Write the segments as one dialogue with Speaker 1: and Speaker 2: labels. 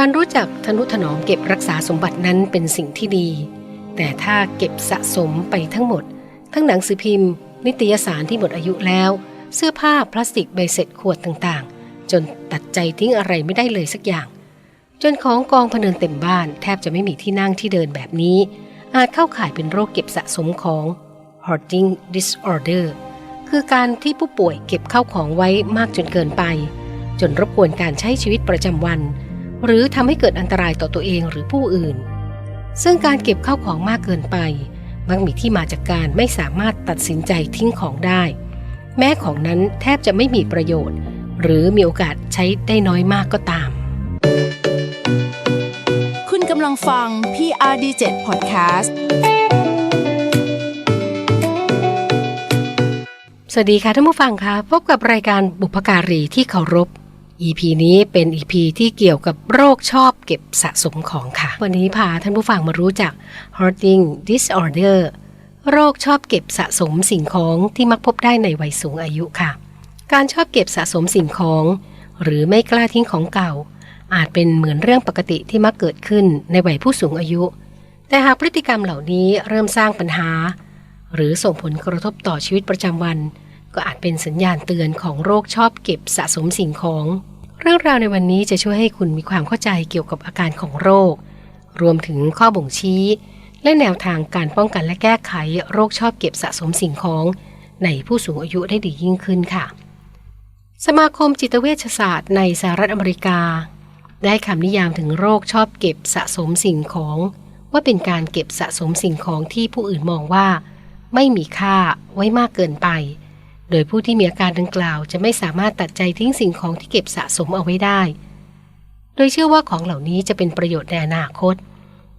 Speaker 1: การรู้จักทนุถนอมเก็บรักษาสมบัตินั้นเป็นสิ่งที่ดี แต่ถ้าเก็บสะสมไปทั้งหมด ทั้งหนังสือพิมพ์ นิตยสารที่หมดอายุแล้ว เสื้อผ้าพลาสติกใบเสร็จขวดต่างๆ จนตัดใจทิ้งอะไรไม่ได้เลยสักอย่าง จนของกองพเนินเต็มบ้าน แทบจะไม่มีที่นั่งที่เดินแบบนี้ อาจเข้าข่ายเป็นโรคเก็บสะสมของ hoarding disorder คือการที่ผู้ป่วยเก็บเข้าของไว้มากจนเกินไป จนรบกวนการใช้ชีวิตประจำวัน หรือทำให้เกิดอันตรายต่อตัวเองหรือผู้อื่น ซึ่งการเก็บเข้าของมากเกินไป มักมีที่มาจากการไม่สามารถตัดสินใจทิ้งของได้ แม้ของนั้นแทบจะไม่มีประโยชน์ หรือมีโอกาสใช้ได้น้อยมากก็ตาม
Speaker 2: คุณกำลังฟัง PRD7 Podcast
Speaker 1: สวัสดีค่ะท่านผู้ฟังคะพบกับรายการบุพการีที่เคารพ EP นี้เป็น EP ที่เกี่ยวกับโรคชอบเก็บสะสมของค่ะ วันนี้พาท่านผู้ฟังมารู้จัก hoarding disorder โรคชอบเก็บสะสมสิ่งของที่มักพบได้ในวัยสูงอายุค่ะ การชอบเก็บสะสมสิ่งของ หรือไม่กล้าทิ้งของเก่า อาจเป็นเหมือนเรื่องปกติที่มักเกิดขึ้นในวัยผู้สูงอายุ แต่หากพฤติกรรมเหล่านี้เริ่มสร้างปัญหา หรือส่งผลกระทบต่อชีวิตประจำวัน ก็อาจเป็นสัญญาณเตือนของโรคชอบเก็บสะสมสิ่งของ รื่องราวในวันนี้จะช่วยให้คุณมีความเข้าใจเกี่ยวกับอาการของโรค รวมถึงข้อบ่งชี้ และแนวทางการป้องกันและแก้ไขโรคชอบเก็บสะสมสิ่งของ ในผู้สูงอายุได้ดียิ่งขึ้นค่ะ สมาคมจิตเวชศาสตร์ในสหรัฐอเมริกา ได้คำนิยามถึงโรคชอบเก็บสะสมสิ่งของ ว่าเป็นการเก็บสะสมสิ่งของที่ผู้อื่นมองว่า ไม่มีค่าไว้มากเกินไป โดยผู้ที่มีอาการดังกล่าวจะไม่สามารถตัดใจทิ้งสิ่งของที่เก็บสะสมเอาไว้ได้ โดยเชื่อว่าของเหล่านี้จะเป็นประโยชน์ในอนาคต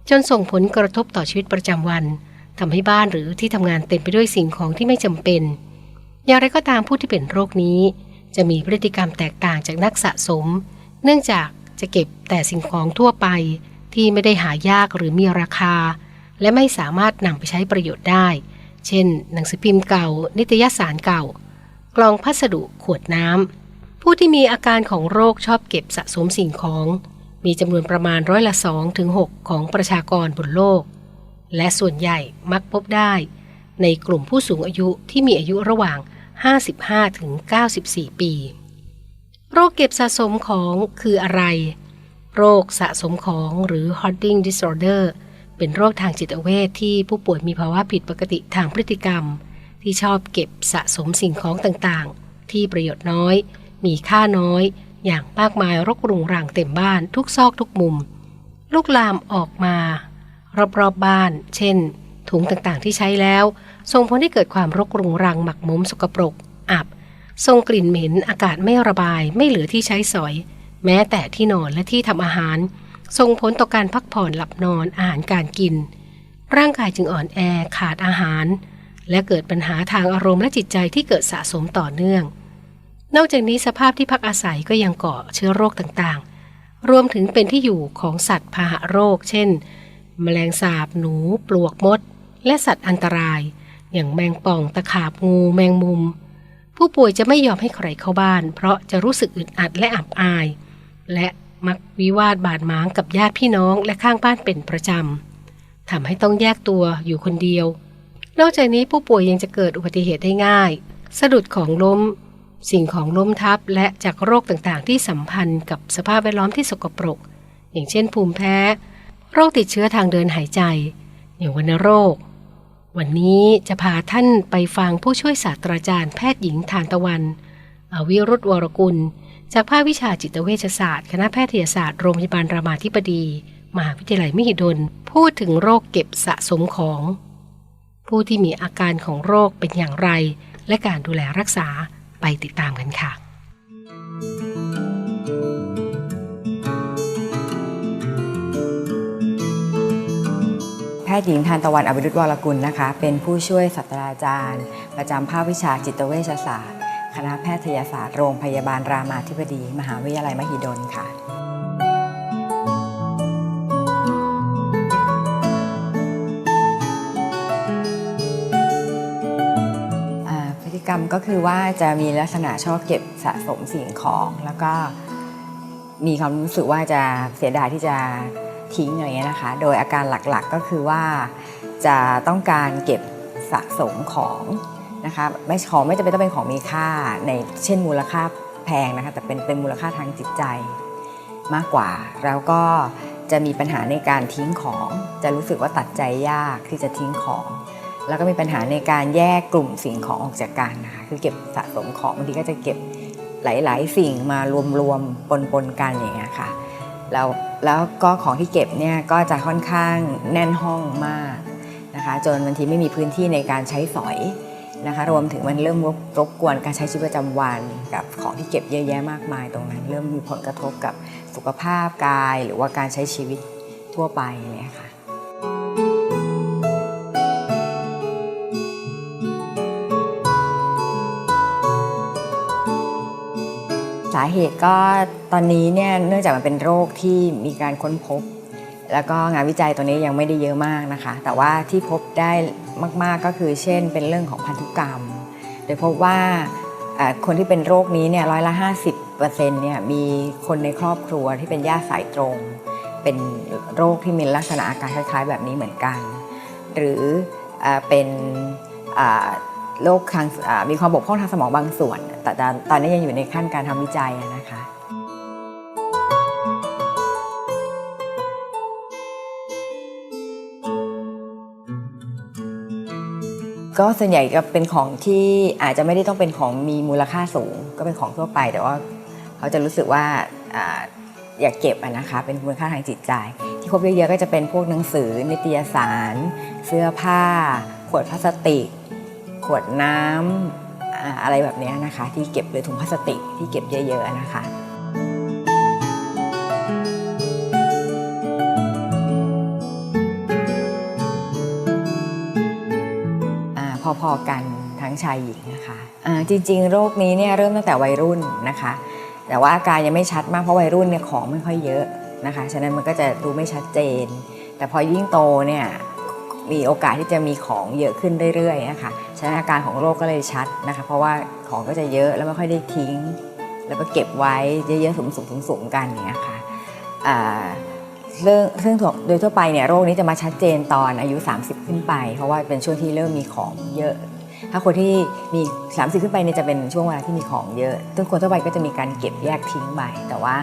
Speaker 1: จนส่งผลกระทบต่อชีวิตประจำวันทำให้บ้านหรือที่ทำงานเต็มไปด้วยสิ่งของที่ไม่จำเป็น อย่างไรก็ตามผู้ที่เป็นโรคนี้ จะมีพฤติกรรมแตกต่างจากนักสะสม เนื่องจากจะเก็บแต่สิ่งของทั่วไป ที่ไม่ได้หายากหรือมีราคา และไม่สามารถนำไปใช้ประโยชน์ได้ เช่น หนังสือพิมพ์เก่า นิตยสารเก่า กล่องพัสดุขวดน้ำ ผู้ที่มีอาการของโรคชอบเก็บสะสมสิ่งของ มีจำนวนประมาณร้อยละ2ถึง6ของประชากรบนโลก และส่วนใหญ่มักพบได้ ในกลุ่มผู้สูงอายุที่มีอายุระหว่าง 55ถึง94 ปี โรคเก็บสะสมของคืออะไร โรคสะสมของหรือ hoarding disorder เป็นโรคทางจิตเวชที่ผู้ป่วยมีภาวะผิดปกติทางพฤติกรรม ที่ชอบเก็บสะสมสิ่งของต่างๆ ที่ประโยชน์น้อย มีค่าน้อย อย่างมากมายรกรุงรังเต็มบ้านทุกซอกทุกมุม ลูกลามออกมา รอบๆบบ้าน เช่น ถุงต่างๆที่ใช้แล้วส่งผลให้เกิดความรกรุงรังหมักหมมสกปรก อับส่งกลิ่นเหม็นอากาศไม่ระบายไม่เหลือที่ใช้สอย แม้แต่ที่นอนและที่ทำอาหาร ส่งผลต่อการพักผ่อนหลับนอนอาหารการกิน ร่างกายจึงอ่อนแอขาดอาหาร และเกิดปัญหาทางอารมณ์และจิตใจที่เกิดสะสมต่อเนื่อง นอกจากนี้สภาพที่พักอาศัยก็ยังก่อเชื้อโรคต่างๆ รวมถึงเป็นที่อยู่ของสัตว์พาหะโรค เช่น แมลงสาบ หนู ปลวกมด และสัตว์อันตราย อย่างแมงป่องตะขาบงูแมงมุม ผู้ป่วยจะไม่ยอมให้ใครเข้าบ้าน เพราะจะรู้สึกอึดอัดและอับอาย และ มักวิวาทบาดหมางกับญาติพี่น้องและข้างบ้านเป็นประจำทำให้ต้องแยกตัวอยู่คนเดียว นอกจากนี้ผู้ป่วยยังจะเกิดอุบัติเหตุได้ง่าย สะดุดของล้ม สิ่งของล้มทับและจากโรคต่างๆ ที่สัมพันธ์กับสภาพแวดล้อมที่สกปรก อย่างเช่นภูมิแพ้ โรคติดเชื้อทางเดินหายใจ อย่างวัณโรค วันนี้จะพาท่านไปฟังผู้ช่วยศาสตราจารย์แพทย์หญิงทานตะวัน อวิรุธวรกุล จากภาควิชาจิตเวชศาสตร์ คณะแพทยศาสตร์โรงพยาบาลรามาธิบดี มหาวิทยาลัยมหิดล พูดถึงโรคเก็บสะสมของ ผู้ที่มีอาการของโรคเป็นอย่างไร และการดูแลรักษาไปติดตามกันค่ะ
Speaker 3: แพทย์หญิงทานตะวันอวิรุธวรกุลนะคะ เป็นผู้ช่วยศาสตราจารย์ ประจำภาควิชาจิตเวชศาสตร์ คณะแพทยศาสตร์โรงพยาบาลรามาธิบดี มหาวิทยาลัยมหิดลค่ะ พฤติกรรมก็คือว่าจะมีลักษณะชอบเก็บสะสมสิ่งของแล้วก็มีความรู้สึกว่าจะเสียดายที่จะทิ้งอะไรเงี้ยนะคะ โดยอาการหลักๆก็คือว่าจะต้องการเก็บสะสมของ นะคะไม่ของไม่จำเป็นต้องเป็นของมีค่าในเช่นมูลค่าแพงนะคะแต่เป็นเป็นมูลค่าทางจิตใจมากกว่า แล้วก็จะมีปัญหาในการทิ้งของ จะรู้สึกว่าตัดใจยากที่จะทิ้งของ แล้วก็มีปัญหาในการแยกกลุ่มสิ่งของออกจากกันนะคะคือเก็บสะสมของบางทีก็จะเก็บหลาย ๆ สิ่งมารวมๆปนๆกันอย่างเงี้ยค่ะแล้วแล้วก็ของที่เก็บเนี่ยก็จะค่อนข้างแน่นห้องมากนะคะจนบางทีไม่มีพื้นที่ในการใช้สอย นะคะรวมถึงมันเริ่มรบกวนการใช้ชีวิตประจำวัน กับของที่เก็บเยอะแยะมากมายตรงนั้น เริ่มมีผลกระทบกับสุขภาพกาย หรือว่าการใช้ชีวิตทั่วไปเนี่ยค่ะสาเหตุก็ตอนนี้เนี่ยเนื่องจากมันเป็นโรคที่มีการค้นพบ แล้วก็งานวิจัยตัวนี้ยังไม่ได้เยอะมากนะคะ แต่ว่าที่พบได้ มาก ๆ ก็คือเช่น เป็นเรื่องของพันธุกรรม โดยพบว่าคนที่เป็นโรคนี้เนี่ยร้อยละ 50%เนี่ยมีคนในครอบครัวที่เป็นญาติสายตรง เป็นโรคที่มีลักษณะอาการคล้าย ๆ แบบนี้เหมือนกัน หรือเอ่อเป็นโรคทางมีความบกพร่องทางสมองบางส่วน แต่ตอนนี้ยังอยู่ในขั้นการทำวิจัยนะคะ ก็ส่วนใหญ่ก็เป็นของที่อาจจะไม่ได้ต้องเป็นของมีมูลค่าสูง ก็เป็นของทั่วไป แต่ว่าเขาจะรู้สึกว่าอ่าอยากเก็บอะนะคะเป็นมูลค่าทางจิตใจ ที่พบเยอะๆก็จะเป็นพวกหนังสือ นิตยสาร เสื้อผ้า ขวดพลาสติก ขวดน้ำอ่าอะไรแบบนี้นะคะ ที่เก็บหรือถุงพลาสติกที่เก็บเยอะ ๆนะคะ พอๆกันทั้งชายหญิงนะคะอ่าจริงๆ โรคนี้เนี่ยเริ่มตั้งแต่วัยรุ่นนะคะ แต่ว่าอาการยังไม่ชัดมากเพราะวัยรุ่นเนี่ยของไม่ค่อยเยอะนะคะ ฉะนั้นมันก็จะดูไม่ชัดเจน แต่พอยิ่งโตเนี่ยมีโอกาสที่จะมีของเยอะขึ้นเรื่อยๆนะคะฉะนั้นอาการของโรคก็เลยชัดนะคะ เพราะว่าของก็จะเยอะแล้วไม่ค่อยได้ทิ้ง แล้วก็เก็บไว้เยอะๆสูงๆๆกันอย่างเงี้ยค่ะ เรื่องซึ่งโดยทั่วไปเนี่ยโรคนี้จะมาชัดเจนตอนอายุ 30 ขึ้นไป เพราะว่าเป็นช่วงที่เริ่มมีของเยอะ ถ้าคนที่มี 30 ขึ้นไปเนี่ยจะเป็นช่วงเวลาที่มีของเยอะทุกคนทั่วไปก็จะมีการเก็บแยกทิ้งไปแต่ว่า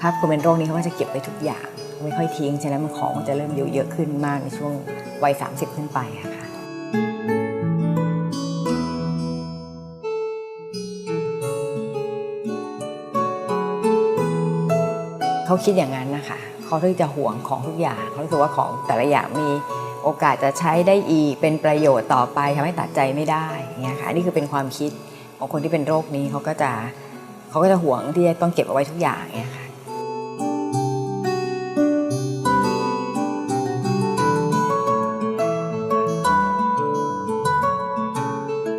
Speaker 3: ถ้าคนเป็นโรคนี้เขาก็จะเก็บไปทุกอย่าง ไม่ค่อยทิ้งฉะนั้นมันของจะเริ่มเยอะขึ้นมากในช่วงวัย 30 ขึ้นไปค่ะเขาคิดอย่างนั้น เขาถึงจะห่วงของทุกอย่างเขารู้สึกว่าของแต่ละอย่างมีโอกาสจะใช้ได้อีกเป็นประโยชน์ต่อไปทำให้ตัดใจไม่ได้เงี้ยค่ะนี่คือเป็นความคิดของคนที่เป็นโรคนี้เขาก็จะเขาก็จะห่วงที่จะต้องเก็บเอาไว้ทุกอย่างเงี้ยค่ะ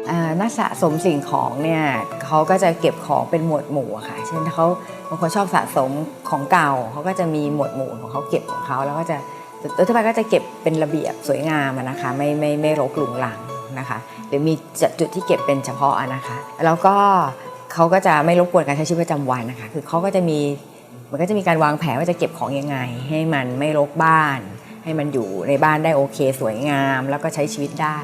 Speaker 3: อ่านักสะสมสิ่งของเนี่ย เขาก็จะเก็บของเป็นหมวดหมู่ค่ะ เช่นถ้าเขาบางคนชอบสะสมของเก่าเขาก็จะมีหมวดหมู่ของเขาเก็บของเขาแล้วก็จะโดยทั่วไปก็จะเก็บเป็นระเบียบสวยงามนะคะไม่ไม่ไม่รกหลุงหลังนะคะหรือมีจุดที่เก็บเป็นเฉพาะนะคะ แล้วก็เขาก็จะไม่รบกวนการใช้ชีวิตประจำวันนะคะคือเขาก็จะมีมันก็จะมีการวางแผนว่าจะเก็บของยังไง ให้มันไม่รกบ้าน ให้มันอยู่ในบ้านได้โอเค สวยงาม แล้วก็ใช้ชีวิตได้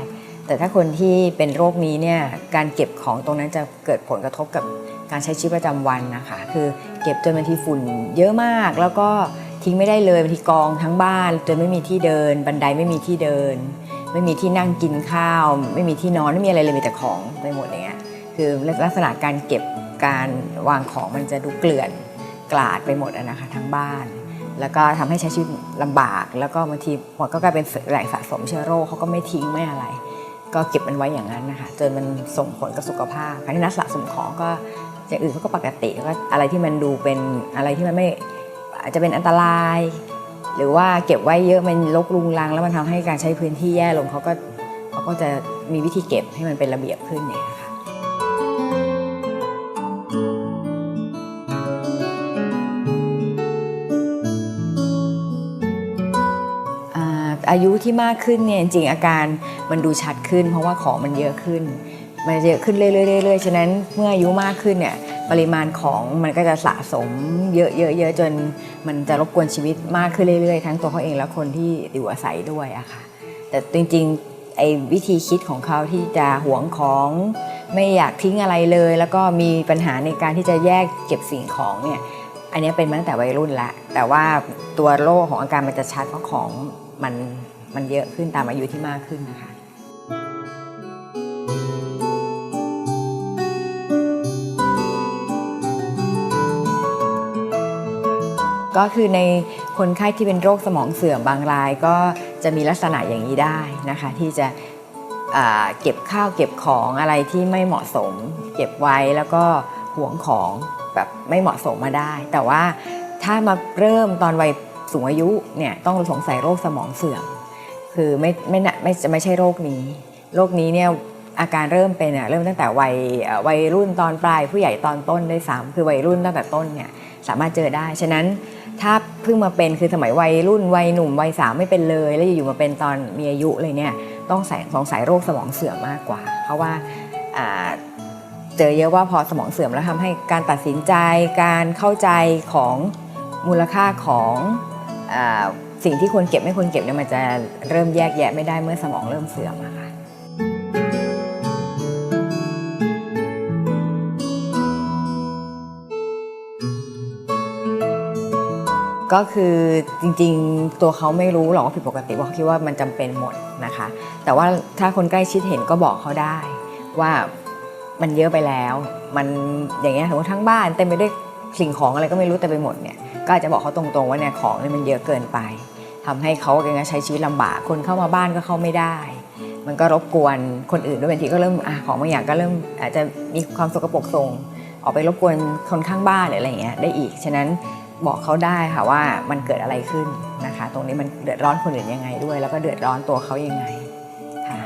Speaker 3: แต่ถ้าคนที่เป็นโรคนี้เนี่ยการเก็บของตรงนั้นจะเกิดผลกระทบกับการใช้ชีวิตประจำวันนะคะ คือเก็บจนบางทีฝุ่นเยอะมาก แล้วก็ทิ้งไม่ได้เลยบางทีกองทั้งบ้านจนไม่มีที่เดิน บันไดไม่มีที่เดิน ไม่มีที่นั่งกินข้าว ไม่มีที่นอนไม่มีอะไรเลยมีแต่ของไปหมดอย่างเงี้ยคือลักษณะการเก็บการวางของมันจะดูเกลื่อนกลาดไปหมดนะคะทั้งบ้าน แล้วก็ทำให้ใช้ชีวิตลำบาก แล้วก็บางทีหมดก็กลายเป็นแหล่งสะสมเชื้อโรคเขาก็ไม่ทิ้งไม่อะไร ก็เก็บมันไว้อย่างนั้นนะคะจนมันส่งผลกับสุขภาพการที่นักสะสมของก็อย่างอื่นเขาก็ปกติวก็อะไรที่มันดูเป็นอะไรที่มันไม่อาจจะเป็นอันตราย หรือว่าเก็บไว้เยอะมันลกลุงลัง แล้วมันทำให้การใช้พื้นที่แย่ลงเขาก็เขาก็จะมีวิธีเก็บให้มันเป็นระเบียบขึ้นเนี่ย อายุที่มากขึ้นเนี่ยจริงอาการมันดูชัดขึ้น เพราะว่าของมันเยอะขึ้น มันเยอะขึ้นเรื่อยๆๆฉะนั้นเมื่ออายุมากขึ้นเนี่ยปริมาณของมันก็จะสะสมเยอะๆเยอะจนมันจะรบกวนชีวิตมากขึ้นเรื่อยๆ ทั้งตัวเขาเองและคนที่อยู่อาศัยด้วยอะค่ะแต่จริงๆไอ้วิธีคิดของเขาที่จะหวงของไม่อยากทิ้งอะไรเลย แล้วก็มีปัญหาในการที่จะแยกเก็บสิ่งของเนี่ยอันนี้เป็นมาตั้งแต่วัยรุ่นละแต่ว่าตัวโรคของอาการมันจะชัดเพราะของ มันมันเยอะขึ้นตามอายุที่มากขึ้นนะคะก็คือในคนไข้ที่เป็นโรคสมองเสื่อมบางรายก็จะมีลักษณะอย่างนี้ได้นะคะ ที่จะเก็บข้าวเก็บของอะไรที่ไม่เหมาะสม เก็บไว้แล้วก็หวงของแบบไม่เหมาะสมมาได้ แต่ว่าถ้ามาเริ่มตอนวัย สูงอายุเนี่ยต้องสงสัยโรคสมองเสื่อม คือไม่ไม่น่ะไม่จะไม่ใช่โรคนี้ โรคนี้เนี่ยอาการเริ่มเป็นเริ่มตั้งแต่วัยวัยรุ่นตอนปลาย ผู้ใหญ่ตอนต้นได้วยซ้ำคือวัยรุ่นตั้งแต่ต้นเนี่ยสามารถเจอได้ ฉะนั้นถ้าเพิ่งมาเป็นคือสมัยวัยรุ่นวัยหนุ่มวัยสาวไม่เป็นเลย แล้วอยู่มาเป็นตอนมีอายุเลยเนี่ยต้องใส่สงสัยโรคสมองเสื่อมมากกว่า เพราะว่าเจอเยอะว่าพอสมองเสื่อมแล้วทำให้การตัดสินใจการเข้าใจของมูลค่าของ สิ่งที่ควรเก็บไม่ควรเก็บเนี่ยมันจะเริ่มแยกแยะไม่ได้เมื่อสมองเริ่มเสื่อมอะค่ะก็คือจริงๆ ตัวเขาไม่รู้หรอกว่าผิดปกติเพราะเขาคิดว่ามันจำเป็นหมดนะคะ แต่ว่าถ้าคนใกล้ชิดเห็นก็บอกเขาได้ว่ามันเยอะไปแล้ว มันอย่างเงี้ยสมมติทั้งบ้านเต็มไปด้วยสิ่งของอะไรก็ไม่รู้เต็มไปหมดเนี่ย ก็อาจจะบอกเขาตรงๆว่าเนี่ยของเนี่ยมันเยอะเกินไปทำให้เขาเองใช้ชีวิตลำบากคนเข้ามาบ้านก็เข้าไม่ได้ มันก็รบกวนคนอื่นด้วยบางทีก็เริ่มอะของบางอย่างก็เริ่มอาจจะมีความสกปรกส่งออกไปรบกวนคนข้างบ้านหรืออะไรอย่างเงี้ยได้อีก ฉะนั้นบอกเขาได้ค่ะว่ามันเกิดอะไรขึ้นนะคะ ตรงนี้มันเดือดร้อนคนอื่นยังไงด้วย แล้วก็เดือดร้อนตัวเขายังไงค่ะ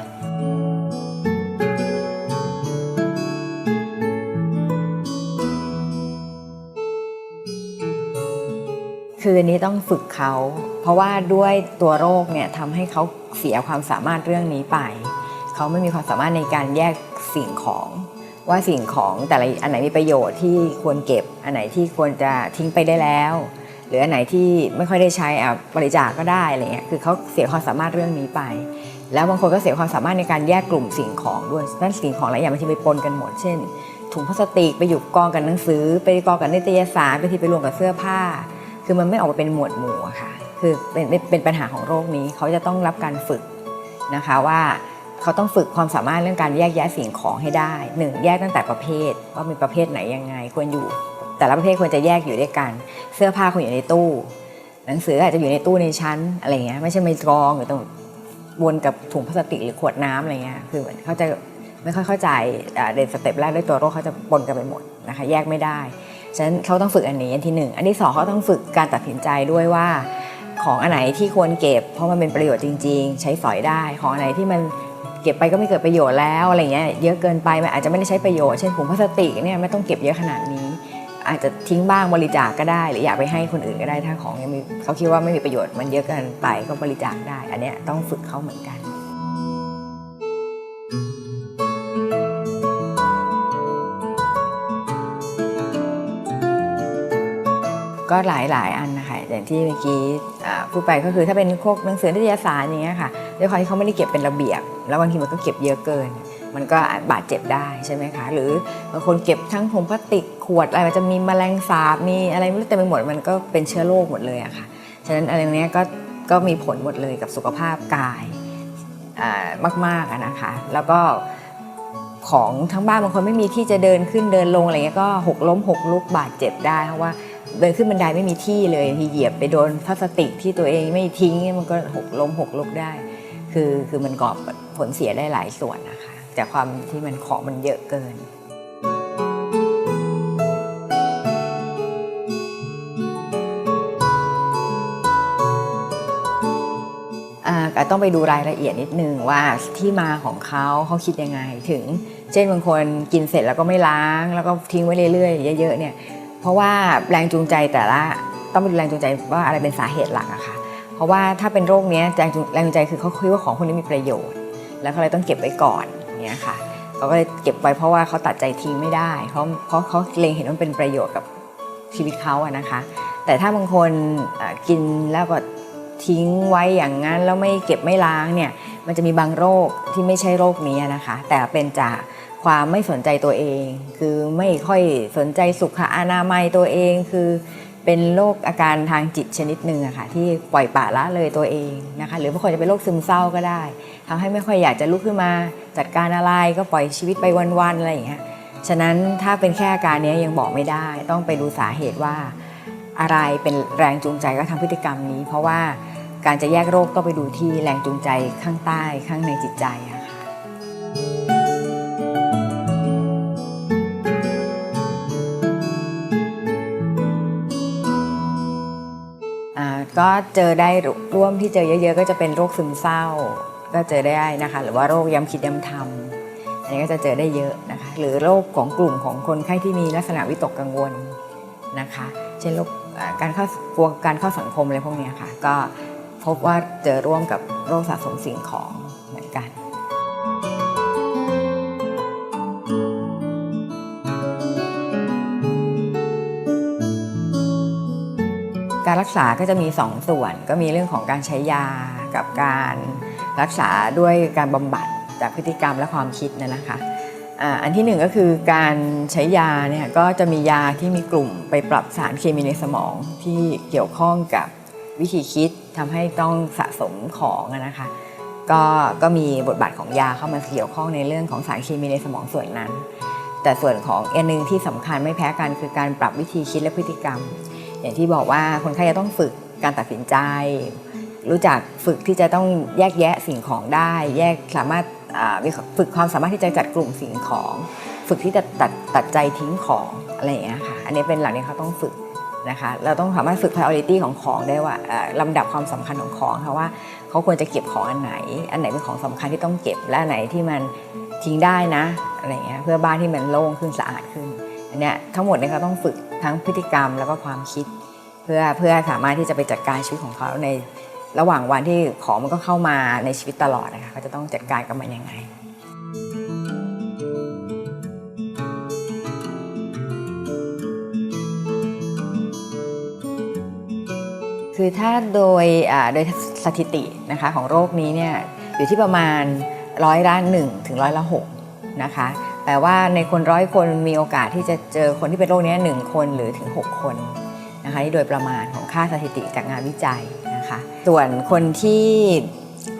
Speaker 3: คืออันนี้ต้องฝึกเขา เพราะว่าด้วยตัวโรคเนี่ยทำให้เขาเสียความสามารถเรื่องนี้ไป เขาไม่มีความสามารถในการแยกสิ่งของ ว่าสิ่งของแต่ละอันไหนมีประโยชน์ที่ควรเก็บ อันไหนที่ควรจะทิ้งไปได้แล้ว หรืออันไหนที่ไม่ค่อยได้ใช้อะบริจาคก็ได้อะไรเงี้ยคือเขาเสียความสามารถเรื่องนี้ไป แล้วบางคนก็เสียความสามารถในการแยกกลุ่มสิ่งของด้วยนั่นสิ่งของหลายอย่างบางทีไปปนกันหมดเช่นถุงพลาสติกไปอยู่กองกันหนังสือ ไปกองกันนิตยสารไปทีไปรวมกับเสื้อผ้า คือมันไม่ออกมาเป็นหมวดหมู่อะค่ะ คือเป็นเป็นปัญหาของโรคนี้เขาจะต้องรับการฝึกนะคะว่าเขาต้องฝึกความสามารถเรื่องการแยกแยะสิ่งของให้ได้หนึ่งแยกตั้งแต่ประเภทว่ามีประเภทไหนยังไง ควรอยู่ แต่ละประเภทควรจะแยกอยู่ด้วยกัน เสื้อผ้าควรอยู่ในตู้ หนังสืออาจจะอยู่ในตู้ในชั้นอะไรเงี้ยไม่ใช่ไม่กองหรือต้องวนกับถุงพลาสติกหรือขวดน้ำอะไรเงี้ยคือเหมือนเขาจะไม่ค่อยเข้าใจเด่นสเต็ปแรกด้วยตัวโรคเขาจะปนกันไปหมดนะคะแยกไม่ได้ ฉะนั้นเขาต้องฝึกอันนี้อันที่หนึ่งอันที่สองเขาต้องฝึกการตัดสินใจด้วยว่า ของอันไหนที่ควรเก็บ เพราะมันเป็นประโยชน์จริง ๆ ใช้สอยได้ของอันไหนที่มันเก็บไปก็ไม่เกิดประโยชน์แล้วอะไรเงี้ยเยอะเกินไปมันอาจจะไม่ได้ใช้ประโยชน์เช่นถุงพลาสติกเนี่ยไม่ต้องเก็บเยอะขนาดนี้ อาจจะทิ้งบ้างบริจาคก็ได้ หรืออยากไปให้คนอื่นก็ได้ถ้าของยังมีเขาคิดว่าไม่มีประโยชน์มันเยอะเกินไปก็บริจาคได้ อันเนี้ยต้องฝึกเขาเหมือนกัน ก็หลายหลายๆ อันนะคะอย่างที่เมื่อกี้พูดไปก็คือถ้าเป็นพวกหนังสือนิตยสารอย่างเงี้ยค่ะด้วยความที่เขาไม่ได้เก็บเป็นระเบียบ แล้วบางทีมันก็เก็บเยอะเกิน มันก็บาดเจ็บได้ใช่ไหมคะ หรือบางคนเก็บทั้งถุงพลาสติกขวดอะไรมันจะมีแมลงสาบมีอะไรไม่รู้เต็มไปหมดมันก็เป็นเชื้อโรคหมดเลยอะค่ะฉะนั้นอะไรเนี้ยก็ก็มีผลหมดเลยกับสุขภาพกายมากๆนะคะ แล้วก็ของทั้งบ้านบางคนไม่มีที่จะเดินขึ้นเดินลงอะไรเงี้ยก็หกล้มหกลุกบาดเจ็บได้เพราะว่า เดินขึ้นบันไดไม่มีที่เลยที่เหยียบไปโดนพลาสติกที่ตัวเองไม่ทิ้งมันก็หกล้มหกลุกได้ คือคือมันก่อผลเสียได้หลายส่วนนะคะ จากความที่มันของมันเยอะเกินอ่าต้องไปดูรายละเอียดนิดนึงว่าที่มาของเขาเขาคิดยังไงถึง เช่นบางคนกินเสร็จแล้วก็ไม่ล้าง แล้วก็ทิ้งไว้เรื่อยๆเยอะๆเนี่ย เพราะว่าแรงจูงใจแต่ละต้องไปดูแรงจูงใจว่าอะไรเป็นสาเหตุหลักอะค่ะ เพราะว่าถ้าเป็นโรคเนี้ยแรงจูงแรงจูงใจคือเขาคิดว่าของพวกนี้มีประโยชน์ แล้วเขาเลยต้องเก็บไว้ก่อนเงี้ยค่ะเขาก็เลยเก็บไว้เพราะว่าเขาตัดใจทิ้งไม่ได้ เพราะเพราะเขาเล็งเห็นว่าเป็นประโยชน์กับชีวิตเขาอะนะคะ แต่ถ้าบางคนกินแล้วก็ทิ้งไว้อย่างนั้นแล้วไม่เก็บไม่ล้างเนี่ยมันจะมีบางโรคที่ไม่ใช่โรคนี้นะคะ แต่เป็นจาก ความไม่สนใจตัวเอง คือไม่ค่อยสนใจสุขอนามัยตัวเอง คือเป็นโรคอาการทางจิตชนิดหนึ่งอะค่ะที่ปล่อยปละละเลยตัวเองนะคะหรือบางคนจะเป็นโรคซึมเศร้าก็ได้ทำให้ไม่ค่อยอยากจะลุกขึ้นมา จัดการอะไรก็ปล่อยชีวิตไปวันๆอะไรอย่างเงี้ยฉะนั้นถ้าเป็นแค่อาการนี้ยังบอกไม่ได้ ต้องไปดูสาเหตุว่า อะไรเป็นแรงจูงใจก็ทำพฤติกรรมนี้ เพราะว่าการจะแยกโรคต้องไปดูที่แรงจูงใจข้างใต้ข้างในจิตใจค่ะ ก็เจอได้ร่วมที่เจอเยอะ ๆ ก็จะเป็นโรคซึมเศร้า ก็เจอได้นะคะหรือว่าโรคย้ำคิดย้ำทำอันนี้ก็จะเจอได้เยอะนะคะหรือโรคของกลุ่มของคนไข้ที่มีลักษณะวิตกกังวลนะคะ เช่นโรคการเข้ากลัวการเข้าสังคมอะไรพวกนี้ค่ะ ก็พบว่าเจอร่วมกับโรคสะสมสิ่งของเหมือนกัน การรักษาก็จะมี 2 ส่วน ก็มีเรื่องของการใช้ยากับการรักษาด้วยการบำบัดจากพฤติกรรมและความคิดนะนะคะอ่าอันที่หนึ่งก็คือการใช้ยาเนี่ยก็จะมียาที่มีกลุ่มไปปรับสารเคมีในสมองที่เกี่ยวข้องกับวิธีคิดทำให้ต้องสะสมของนะคะก็ก็มีบทบาทของยาเข้ามาเกี่ยวข้องในเรื่องของสารเคมีในสมองส่วนนั้น แต่ส่วนของอันหนึ่งที่สำคัญไม่แพ้กันคือการปรับวิธีคิดและพฤติกรรม อย่างที่บอกว่าคนไข้จะต้องฝึกการตัดสินใจ รู้จักฝึกที่จะต้องแยกแยะสิ่งของได้ แยกสามารถฝึกความสามารถที่จะจัดกลุ่มสิ่งของ ฝึกที่จะตัดตัดใจทิ้งของอะไรอย่างเงี้ยค่ะอันนี้เป็นหลักที่เขาต้องฝึกนะคะเราต้องสามารถฝึก priority ของของได้ว่าลำดับความสำคัญของของค่ะว่าเขาควรจะเก็บของอันไหน อันไหนเป็นของสำคัญที่ต้องเก็บและอันไหนที่มันทิ้งได้นะอะไรอย่างเงี้ยเพื่อบ้านที่มันโล่งขึ้นสะอาดขึ้น อันเนี้ยทั้งหมดเนี่ยเขาต้องฝึกทั้งพฤติกรรมแล้วก็ความคิด เพื่อเพื่อสามารถที่จะไปจัดการชีวิตของเขาในระหว่างวันที่ของมันก็เข้ามาในชีวิตตลอดนะคะเขาจะต้องจัดการกับมันยังไงคือถ้าโดยโดยสถิตินะคะของโรคนี้เนี่ยอยู่ที่ประมาณร้อยละหนึ่งถึงร้อยละหกนะคะ แปลว่าในคนร้อยคนมีโอกาสที่จะเจอคนที่เป็นโรคนี้หนึ่งคนหรือถึง 6 คนนะคะนี่โดยประมาณของค่าสถิติจากงานวิจัยนะคะส่วนคนที่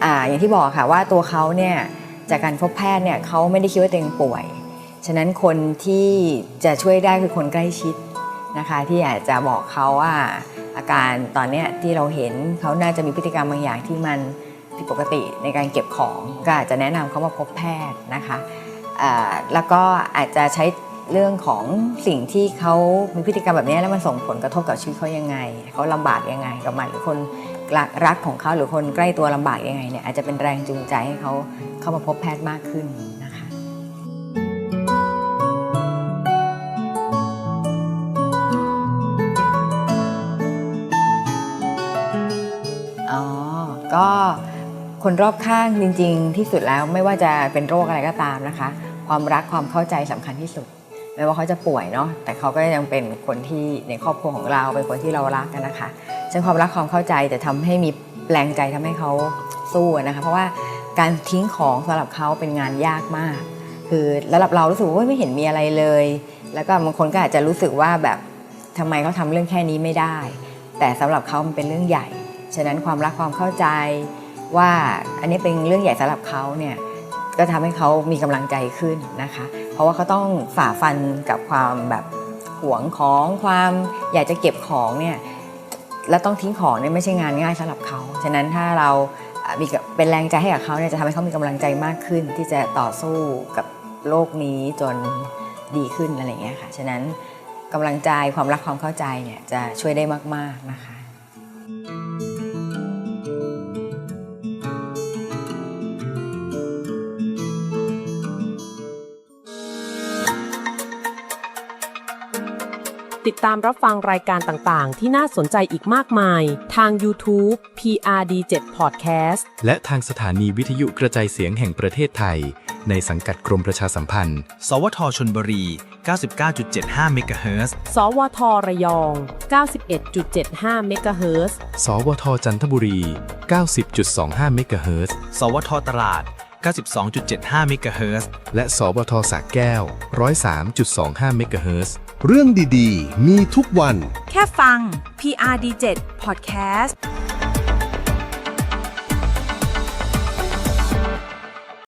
Speaker 3: ออย่างที่บอกค่ะว่าตัวเขาเนี่ยจากการพบแพทย์เนี่ยเขาไม่ได้คิดว่าตัวเองป่วย ฉะนั้นคนที่จะช่วยได้คือคนใกล้ชิดนะคะที่อาจจะบอกเขาว่าอาการตอนนี้ที่เราเห็นเขาน่าจะมีพฤติกรรมบางอย่างที่มันผิดปกติในการเก็บของก็อาจจะแนะนำเขามาพบแพทย์นะคะ แล้วก็อาจจะใช้เรื่องของสิ่งที่เขามีพฤติกรรมแบบนี้แล้วมันส่งผลกระทบกับชีวิตเขายังไงเขาลำบากยังไงกับมันหรือคนรักของเขาหรือคนใกล้ตัวลำบากยังไงเนี่ยอาจจะเป็นแรงจูงใจให้เขาเข้ามาพบแพทย์มากขึ้นนะคะอ๋อก็คนรอบข้างจริง ๆ ที่สุดแล้วไม่ว่าจะเป็นโรคอะไรก็ตามนะคะ ความรักความเข้าใจสำคัญที่สุดไม่ว่าเขาจะป่วยเนาะแต่เขาก็ยังเป็นคนที่ในครอบครัวของเราเป็นคนที่เรารักกันนะคะซึ่งความรักความเข้าใจจะทำให้มีแรงใจทำให้เขาสู้นะคะ เพราะว่าการทิ้งของสำหรับเขาเป็นงานยากมาก คือระดับเรารู้สึกว่าไม่เห็นมีอะไรเลย แล้วก็บางคนก็อาจจะรู้สึกว่าแบบทำไมเขาทำเรื่องแค่นี้ไม่ได้ แต่สำหรับเขามันเป็นเรื่องใหญ่ ฉะนั้นความรักความเข้าใจว่าอันนี้เป็นเรื่องใหญ่สำหรับเขาเนี่ย ก็ทำให้เขามีกำลังใจขึ้นนะคะ เพราะว่าเขาต้องฝ่าฟันกับความแบบหวงของความอยากจะเก็บของเนี่ยแล้วต้องทิ้งของเนี่ยไม่ใช่งานง่ายสำหรับเขา ฉะนั้นถ้าเรามีเป็นแรงใจให้กับเขาเนี่ยจะทำให้เขามีกำลังใจมากขึ้น ที่จะต่อสู้กับโลกนี้จนดีขึ้นอะไรเงี้ยค่ะ ฉะนั้นกำลังใจความรักความเข้าใจเนี่ยจะช่วยได้มาก ๆนะคะ
Speaker 4: ติดตามรับฟังรายการต่างๆ ที่น่าสนใจอีกมากมาย ทาง YouTube PRD7 Podcast
Speaker 5: และทางสถานีวิทยุกระจายเสียงแห่งประเทศไทย ในสังกัดกรมประชาสัมพันธ์
Speaker 6: สวทชนบุรี 99.75เมกะเฮิรตซ์
Speaker 4: สวทระยอง 91.75เมกะเฮิรตซ์
Speaker 5: สวทจันทบุรี 90.25เมกะเฮิรตซ์
Speaker 6: สวทตราด 92.75 เมกะเฮิรตซ์
Speaker 5: และสวทสระแก้ว 103.25 เมกะเฮิรตซ์
Speaker 7: เรื่องดี ๆ มีทุกวัน
Speaker 2: แค่ฟัง PRD7 Podcast